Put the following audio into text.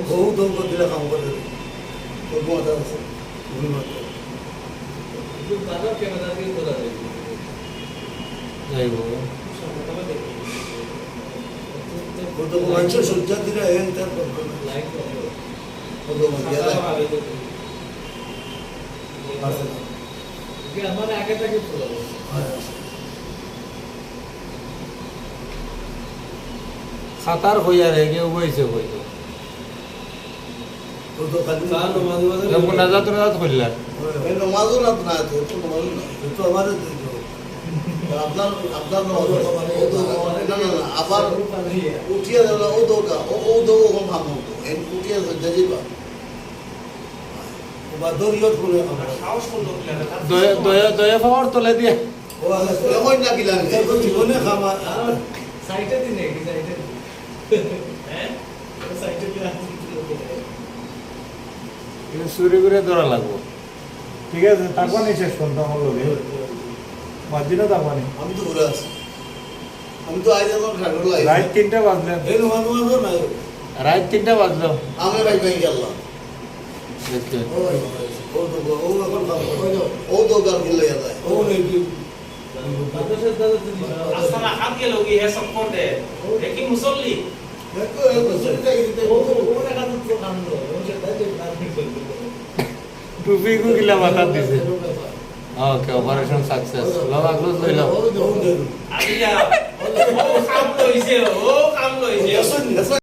বহু দৌড় দিলে কাম করে মাথা আছে ভুল মাত্র বাজার ক্যামেরা দিয়ে তোলা যায় যাইব কত মানুষ সহ্য দিলে হেন তার করবে না লাইট কত গেলে আছে। না আমার আগে থেকে তোলা খাতার হইয়া রেগে উবাইছে হইতো নাজাত নাজাত করলাম এই নমাজও না তো নমাজও না তো। আমার দিত আপনার আপনার নমাজ ও তো। না না না আবার উঠিয়ে দিল ও দোকা ও ও দো ভাব হতো এই উঠিয়ে যাজিবা বা দরিয়ত করে আমার দয়া দয়া দয়া পাওয়ার তলে দিয়ে। জীবনে খামা সাইটে দিন সাইটে হ্যাঁ সাইটে দিয়ে কিন্তু চুরি করে ধরা লাগবো। ঠিক আছে? তারপর নিয়ে শেষ করতাম আমার লোকে মাঝদিনও তারপর আমি তো ঘুরে আছি আমি তো আজ আমার ঠাকুর রাত তিনটা বাজলে। এই মানুষ নাই রাত তিনটা বাজলো। আমি ভাই ভাই গেলাম। ও তো ও এখন ও গেলে যায়। ও তুমি আস্তানা হাত গেল কি হে সম্পদ দে দেখি মুসল্লি দেখো। বছরটা দিতে ও তো ও তো কান্দ ও সেটা যে কান্দি করতে টুপি গুগিলা মাথা দিছে ওকে অপারেশন সাকসেস লগ আগলো লই